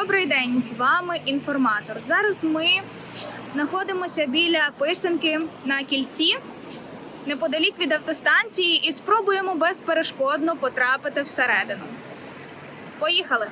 Добрий день, з вами інформатор. Зараз ми знаходимося біля писанки на кільці неподалік від автостанції і спробуємо безперешкодно потрапити всередину. Поїхали!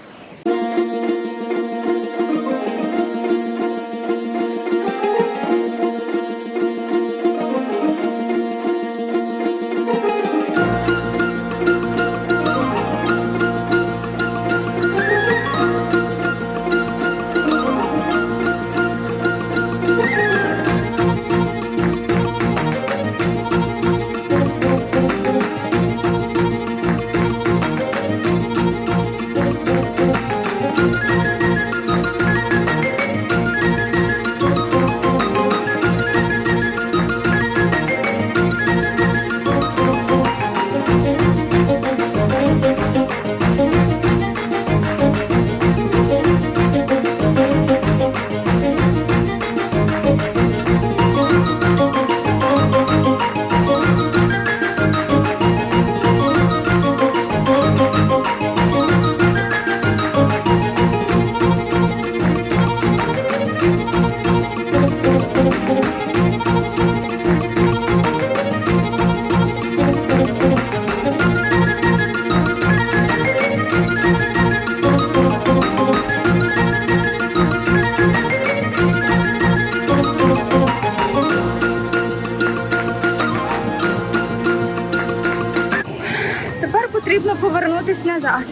Потрібно повернутися назад.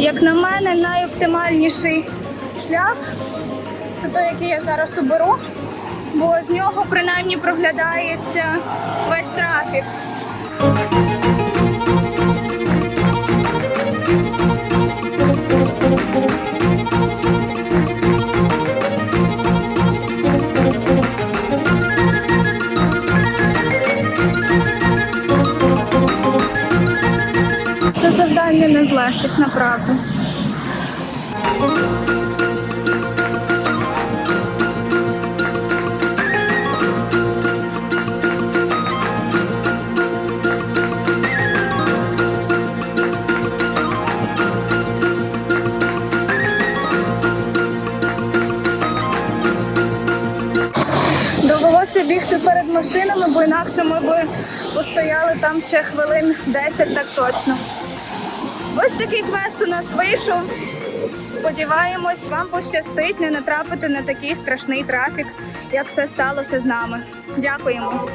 Як на мене, найоптимальніший шлях це той, який я зараз оберу, бо з нього принаймні проглядається весь трафік. Завдання не з легких, направду. Бігти перед машинами, бо інакше ми б постояли там ще хвилин 10, так точно. Ось такий квест у нас вийшов. Сподіваємось, вам пощастить не натрапити на такий страшний трафік, як це сталося з нами. Дякуємо.